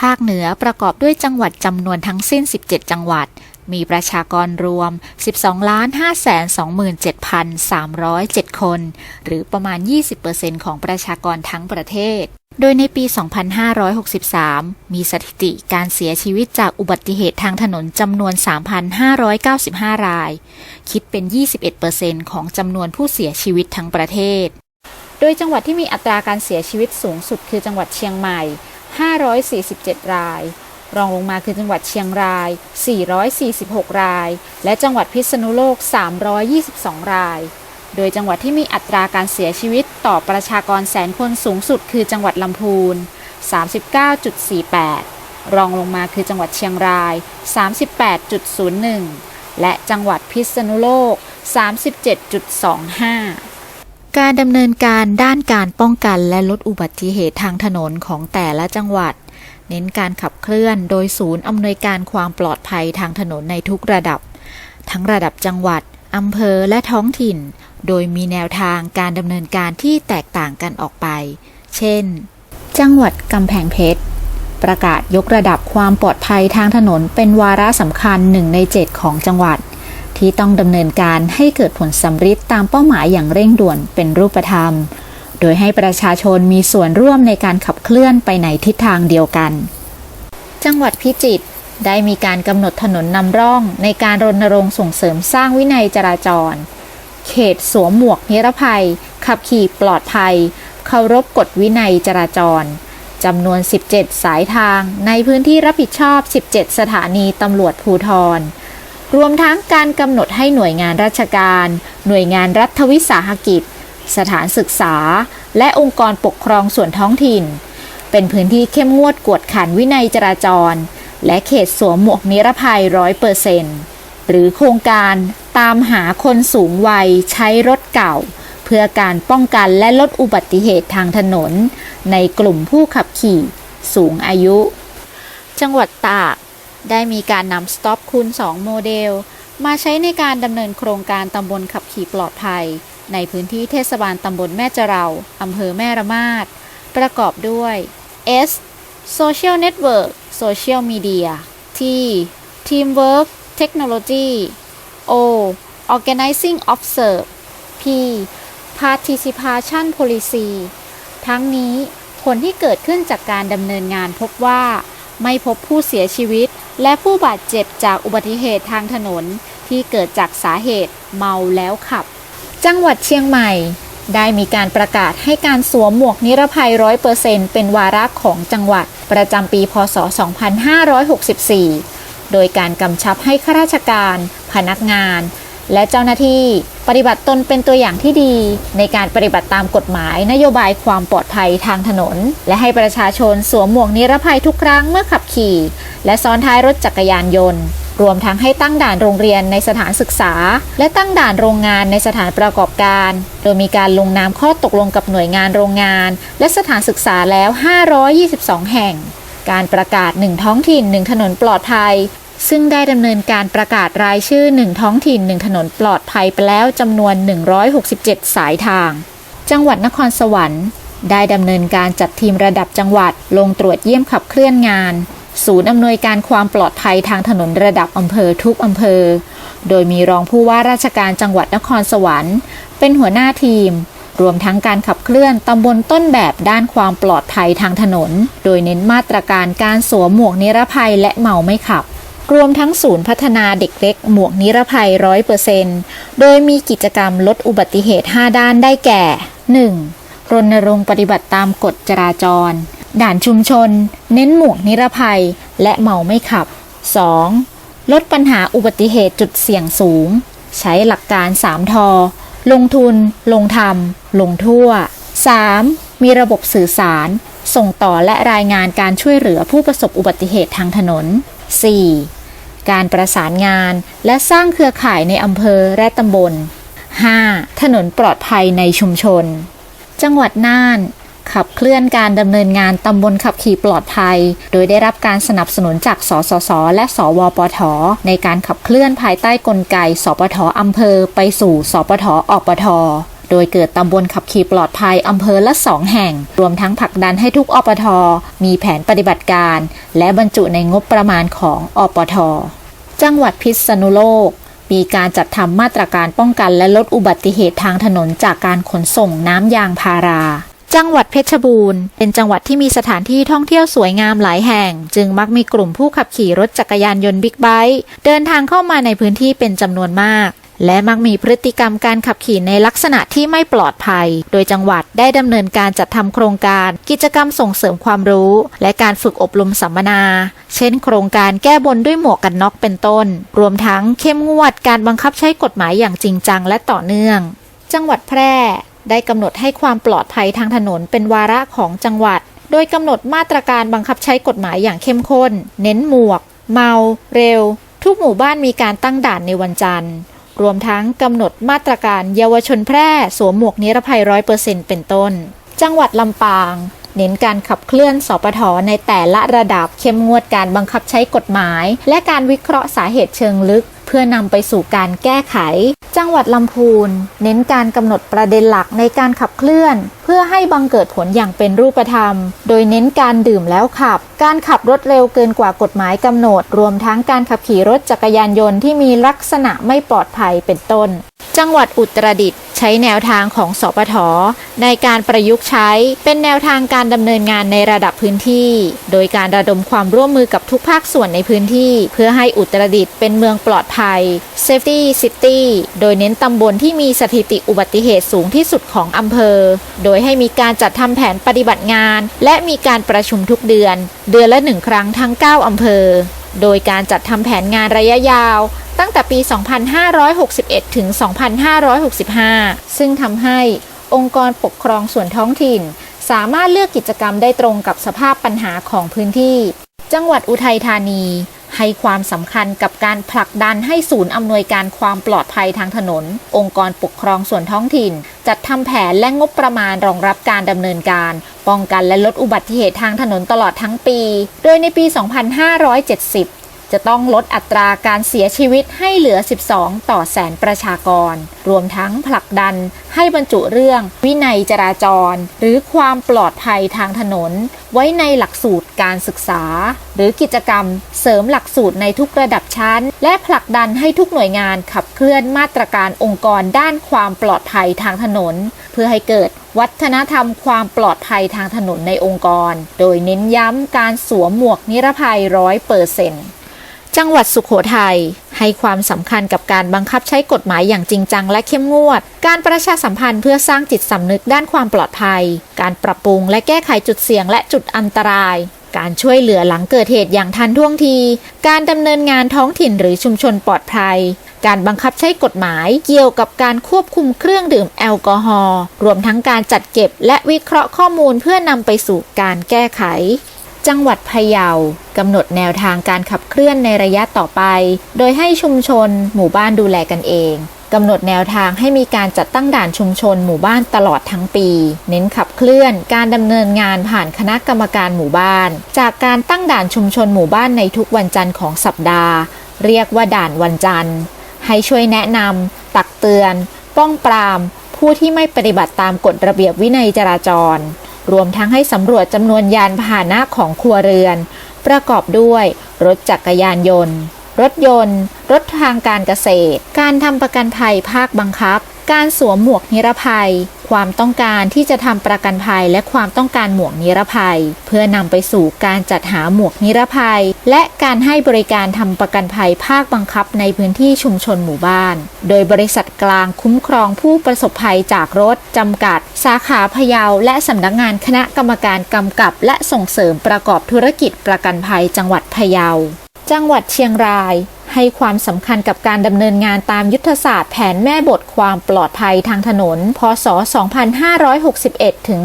ภาคเหนือประกอบด้วยจังหวัดจำนวนทั้งสิ้น 17 จังหวัด มีประชากรรวม 12 527,307 คน หรือประมาณ 20%ของประชากรทั้งประเทศ โดยในปี 2563 มีสถิติการเสียชีวิตจากอุบัติเหตุทางถนนจำนวน 3,595 ราย คิดเป็น 21%ของจำนวนผู้เสียชีวิตทั้งประเทศ โดยจังหวัดที่มีอัตราการเสียชีวิตสูงสุดคือจังหวัดเชียงใหม่ 547 ราย รองลงมาคือจังหวัดเชียงราย 446 ราย และจังหวัดพิษณุโลก 322 ราย โดยจังหวัดที่มีอัตราการเสียชีวิตต่อประชากรแสนคนสูงสุดคือจังหวัดลำพูน 39.48 รองลงมาคือจังหวัดเชียงราย 38.01 และจังหวัดพิษณุโลก 37.25 การดำเนินการด้านการป้องกันและลดอุบัติเหตุทางถนนของแต่ละจังหวัด เน้นการขับเคลื่อนโดยศูนย์อำนวยการความปลอดภัยทางถนนในทุกระดับ ทั้งระดับจังหวัดอำเภอและท้องถิ่น โดยมีแนวทางการดำเนินการที่แตกต่างกันออกไป เช่น จังหวัดกำแพงเพชร ประกาศยกระดับความปลอดภัยทางถนนเป็นวาระสำคัญหนึ่งใน 7 ของจังหวัด ที่ต้องดำเนินการให้เกิดผลสำฤทธิ์ตามเป้าหมายอย่างเร่งด่วนเป็นรูปธรรม โดยให้ประชาชนมีส่วนร่วมในการขับเคลื่อนไปในทิศทางเดียวกัน จังหวัดพิจิตรได้มีการกำหนดถนนนำร่องในการรณรงค์ส่งเสริมสร้างวินัยจราจร เขตสวมหมวกนิรภัย ขับขี่ปลอดภัย เคารพกฎวินัยจราจรจำนวน 17 สายทางในพื้นที่รับผิดชอบ 17 สถานีตำรวจภูทร รวมทั้งการกำหนดให้หน่วยงานราชการ หน่วยงานรัฐวิสาหกิจ สถานศึกษา และองค์กรปกครองส่วนท้องถิ่น เป็นพื้นที่เข้มงวดกวดขันวินัยจราจร และเขตสวมหมวกนิรภัยร้อยเปอร์เซนต์หรือโครงการตามหาคนสูงวัยใช้รถเก่า เพื่อการป้องกันและลดอุบัติเหตุทางถนน ในกลุ่มผู้ขับขี่ สูงอายุ จังหวัดตาก ได้มีการนำสต็อปคูณ2 โมเดล มาใช้ในการดำเนินโครงการตำบลขับขี่ปลอดภัย ในพื้นที่เทศบาลตำบลแม่เจราอำเภอแม่ระมาด ประกอบด้วย S Social Network Social Media T Teamwork Technology O Organizing Observe P Participation Policy ทั้งนี้ผลที่เกิดขึ้นจากการดำเนินงานพบว่า ไม่พบผู้เสียชีวิต และผู้บาดเจ็บจากอุบัติเหตุทางถนนที่เกิดจากสาเหตุเมาแล้วขับ จังหวัดเชียงใหม่ ได้มีการประกาศให้การสวมหมวกนิรภัยร้อยเปอร์เซ็นเป็นวาระของจังหวัด ประจำปี พศ 2564 โดยการกำชับให้ข้าราชการ พนักงาน และเจ้าหน้าที่ปฏิบัติตนเป็นตัวอย่างที่ดี ในการปฏิบัติตามกฎหมายนโยบายความปลอดภัยทางถนน และให้ประชาชนสวมหมวกนิรภัยทุกครั้งเมื่อขับขี่ และซ้อนท้ายรถจักรยานยนต์ รวมทั้งให้ตั้งด่านโรงเรียนในสถานศึกษา และตั้งด่านโรงงานในสถานประกอบการ โดยมีการลงนามข้อตกลงกับหน่วยงานโรงงาน และสถานศึกษาแล้ว 522 แห่ง การประกาศ 1 ท้องถิ่น 1 ถนนปลอดภัย ซึ่งได้ดำเนินการประกาศรายชื่อ 1 ท้องถิ่น 1 ถนนปลอดภัยไปแล้วจำนวน 167 สายทาง จังหวัดนครสวรรค์ ได้ดำเนินการจัดทีมระดับจังหวัดลงตรวจเยี่ยมขับเคลื่อนงาน ศูนย์อำนวยการความปลอดภัยทางถนนระดับอำเภอทุกอำเภอ โดยมีรองผู้ว่าราชการจังหวัดนครสวรรค์ เป็นหัวหน้าทีมรวมทั้งการขับเคลื่อนตำบลต้นแบบด้านความปลอดภัยทางถนน โดยเน้นมาตรการการสวมหมวกนิรภัยและเมาไม่ขับ รวมทั้งศูนย์พัฒนาเด็กเล็ก หมวกนิรภัย100%โดยมีกิจกรรมลดอุบัติเหตุ 5 ด้านได้แก่ 1. รณรงค์ปฏิบัติตามกฎจราจร ด่านชุมชน เน้นหมวกนิรภัย และเมาไม่ขับ 2. ลดปัญหาอุบัติเหตุจุดเสี่ยงสูง ใช้หลักการ3ทอลงทุน ลงทำลงทั่ว 3. มีระบบสื่อสาร ส่งต่อและรายงานการช่วยเหลือผู้ประสบอุบัติเหตุทางถนน 4. การประสานงาน และสร้างเครือข่ายในอำเภอและตำบล 5. ถนนปลอดภัยในชุมชน จังหวัดน่าน ขับเคลื่อนการดำเนินงานตำบลขับขี่ปลอดภัย โดยได้รับการสนับสนุนจาก สสส และ สวปท ในการขับเคลื่อนภายใต้กลไก สปทอำเภอ ไปสู่ สปทอปทโดยเกิดตำบลขับขี่ปลอดภัยอำเภอละสองแห่ง รวมทั้งผลักดันให้ทุกอปท มีแผนปฏิบัติการ และบรรจุในงบประมาณของอปท จังหวัดพิษณุโลก มีการจัดทำมาตรการป้องกันและลดอุบัติเหตุทางถนนจากการขนส่งน้ำยางพารา จังหวัดเพชรบูรณ์ เป็นจังหวัดที่มีสถานที่ท่องเที่ยวสวยงามหลายแห่ง จึงมักมีกลุ่มผู้ขับขี่รถจักรยานยนต์บิ๊กไบค์เดินทางเข้ามาในพื้นที่เป็นจำนวนมาก และมักมีพฤติกรรมการขับขี่ในลักษณะที่ไม่ปลอดภัย โดยจังหวัดได้ดำเนินการจัดทำโครงการ กิจกรรมส่งเสริมความรู้ และการฝึกอบรมสัมมนา เช่น โครงการแก้บนด้วยหมวกกันน็อกเป็นต้น รวมทั้งเข้มงวดการบังคับใช้กฎหมายอย่างจริงจังและต่อเนื่อง จังหวัดแพร่ได้กำหนดให้ความปลอดภัยทางถนนเป็นวาระของจังหวัด โดยกำหนดมาตรการบังคับใช้กฎหมายอย่างเข้มข้น เน้นหมวก เมา เร็ว ทุกหมู่บ้านมีการตั้งด่านในวันจันทร์ รวมทั้งกำหนดมาตรการเยาวชนแพร่สวมหมวกนิรภัยร้อยเปอร์เซ็นต์เป็นต้น จังหวัดลำปาง เน้นการขับเคลื่อนสปทในแต่ละระดับเข้มงวดการบังคับใช้กฎหมาย และการวิเคราะห์สาเหตุเชิงลึก เพื่อนำไปสู่การแก้ไข จังหวัดลำพูน เน้นการกำหนดประเด็นหลักในการขับเคลื่อน เพื่อให้บังเกิดผลอย่างเป็นรูปธรรม โดยเน้นการดื่มแล้วขับ การขับรถเร็วเกินกว่ากฎหมายกำหนด รวมทั้งการขับขี่รถจักรยานยนต์ที่มีลักษณะไม่ปลอดภัยเป็นต้น จังหวัดอุตรดิตถ์ ใช้แนวทางของสปทในการประยุกต์ใช้เป็นแนวทางการดำเนินงานในระดับพื้นที่ โดยการระดมความร่วมมือกับทุกภาคส่วนในพื้นที่ เพื่อให้อุตรดิตถ์เป็นเมืองปลอดภัย Safety City โดยเน้นตำบลที่มีสถิติอุบัติเหตุสูงที่สุดของอำเภอ โดยให้มีการจัดทำแผนปฏิบัติงาน และมีการประชุมทุกเดือน เดือนละหนึ่งครั้งทั้ง 9อำเภอโดยการจัดทำแผนงานระยะยาว ตั้งแต่ปี 2561 ถึง 2565 ซึ่งทำให้องค์กรปกครองส่วนท้องถิ่น สามารถเลือกกิจกรรมได้ตรงกับสภาพปัญหาของพื้นที่ จังหวัดอุทัยธานี ให้ความสำคัญกับการผลักดันให้ศูนย์อำนวยการความปลอดภัยทางถนน องค์กรปกครองส่วนท้องถิ่น จัดทำแผนและงบประมาณรองรับการดำเนินการ ป้องกันและลดอุบัติเหตุทางถนนตลอดทั้งปี โดยในปี 2570 จะต้องลดอัตราการเสียชีวิตให้เหลือ 12 ต่อแสนประชากร รวมทั้งผลักดันให้บรรจุเรื่องวินัยจราจร หรือความปลอดภัยทางถนน ไว้ในหลักสูตรการศึกษา หรือกิจกรรมเสริมหลักสูตรในทุกระดับชั้น และผลักดันให้ทุกหน่วยงานขับเคลื่อนมาตรการองค์กรด้านความปลอดภัยทางถนน เพื่อให้เกิดวัฒนธรรมความปลอดภัยทางถนนในองค์กร โดยเน้นย้ำการสวมหมวกนิรภัยร้อยเปอร์เซ็นต์ จังหวัดสุขโขทัยให้ความสำคัญกับการบังคับใช้กฎหมายอย่างจริงจังและเข้มงวด การประชาสัมพันธ์เพื่อสร้างจิตสำนึกด้านความปลอดภัย การปรับปรุงและแก้ไขจุดเสี่ยงและจุดอันตรายการช่วยเหลือหลังเกิดเหตุอย่างทันท่วงที การดำเนินงานท้องถิ่นหรือชุมชนปลอดภัย การบังคับใช้กฎหมายเกี่ยวกับการควบคุมเครื่องดื่มแอลกอฮอล์ รวมทั้งการจัดเก็บและวิเคราะห์ข้อมูลเพื่อนำไปสู่การแก้ไข จังหวัดพะเยากำหนดแนวทางการขับเคลื่อนในระยะต่อไป โดยให้ชุมชน หมู่บ้านดูแลกันเองกำหนดแนวทางให้มีการจัดตั้งด่านชุมชนหมู่บ้านตลอดทั้งปี เน้นขับเคลื่อนการดำเนินงานผ่านคณะกรรมการหมู่บ้าน จากการตั้งด่านชุมชนหมู่บ้านในทุกวันจันทร์ของสัปดาห์ เรียกว่าด่านวันจันทร์ ให้ช่วยแนะนำตักเตือน ป้องปราม ผู้ที่ไม่ปฏิบัติตามกฎระเบียบวินัยจราจร รวมทั้งให้สำรวจจำนวนยานพาหนะของครัวเรือน ประกอบด้วยรถจักรยานยนต์ รถยนต์ รถทางการเกษตร การทำประกันภัยภาคบังคับ การสวมหมวกนิรภัย ความต้องการที่จะทำประกันภัยและความต้องการหมวกนิรภัย เพื่อนำไปสู่การจัดหาหมวกนิรภัย และการให้บริการทำประกันภัยภาคบังคับในพื้นที่ชุมชนหมู่บ้าน โดยบริษัทกลางคุ้มครองผู้ประสบภัยจากรถจำกัด สาขาพะเยาและสำนักงานคณะกรรมการกำกับ และส่งเสริมประกอบธุรกิจประกันภัยจังหวัดพะเยา จังหวัดเชียงราย ให้ความสำคัญกับการดำเนินงานตามยุทธศาสตร์แผนแม่บทความปลอดภัยทางถนน พศ 2561 ถึง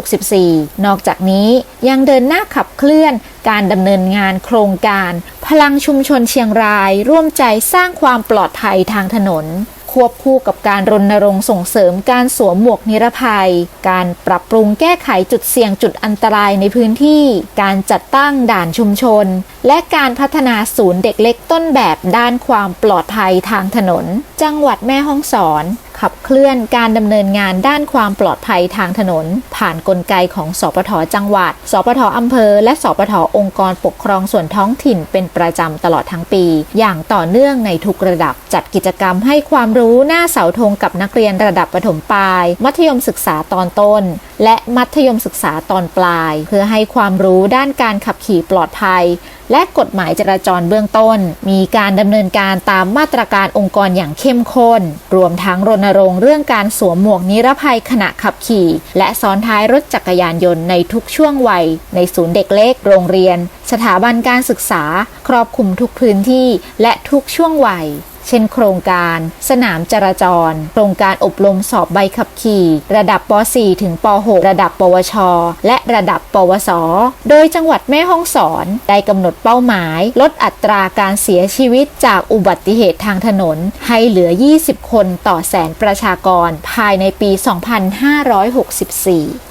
2564 นอกจากนี้ยังเดินหน้าขับเคลื่อนการดำเนินงานโครงการ พลังชุมชนเชียงราย ร่วมใจสร้างความปลอดภัยทางถนนควบคู่กับการรณรงค์ส่งเสริมการสวมหมวกนิรภัย การปรับปรุงแก้ไขจุดเสี่ยงจุดอันตรายในพื้นที่ การจัดตั้งด่านชุมชน และการพัฒนาศูนย์เด็กเล็กต้นแบบด้านความปลอดภัยทางถนน จังหวัดแม่ฮ่องสอน ขับเคลื่อนการดำเนินงานด้านความปลอดภัยทางถนน ผ่านนกลไกของสปทจังหวัด สปทอำเภอ และสปทองค์กรปกครองส่วนท้องถิ่นเป็นประจำตลอดทั้งปี อย่างต่อเนื่องในทุกระดับ จัดกิจกรรมให้ความรู้หน้าเสาธงกับนักเรียนระดับประถมปลาย มัธยมศึกษาตอนต้น และมัธยมศึกษาตอนปลาย เพื่อให้ความรู้ด้านการขับขี่ปลอดภัย และกฎหมายจราจรเบื้องต้น มีการดำเนินการตามมาตรการองค์กรอย่างเข้มข้น รวมทั้งรณรงค์เรื่องการสวมหมวกนิรภัยขณะขับขี่ และซ้อนท้ายรถจักรยานยนต์ในทุกช่วงวัย ในศูนย์เด็กเล็ก โรงเรียน สถาบันการศึกษา ครอบคลุมทุกพื้นที่และทุกช่วงวัย เช่นโครงการ สนามจราจร โครงการอบรมสอบใบขับขี่ ระดับป .4 ถึงป .6 ระดับ ปวช และระดับ ปวส โดยจังหวัดแม่ฮ่องสอน ได้กำหนดเป้าหมาย ลดอัตราการเสียชีวิตจากอุบัติเหตุทางถนน ให้เหลือ 20 คนต่อแสนประชากร ภายในปี 2564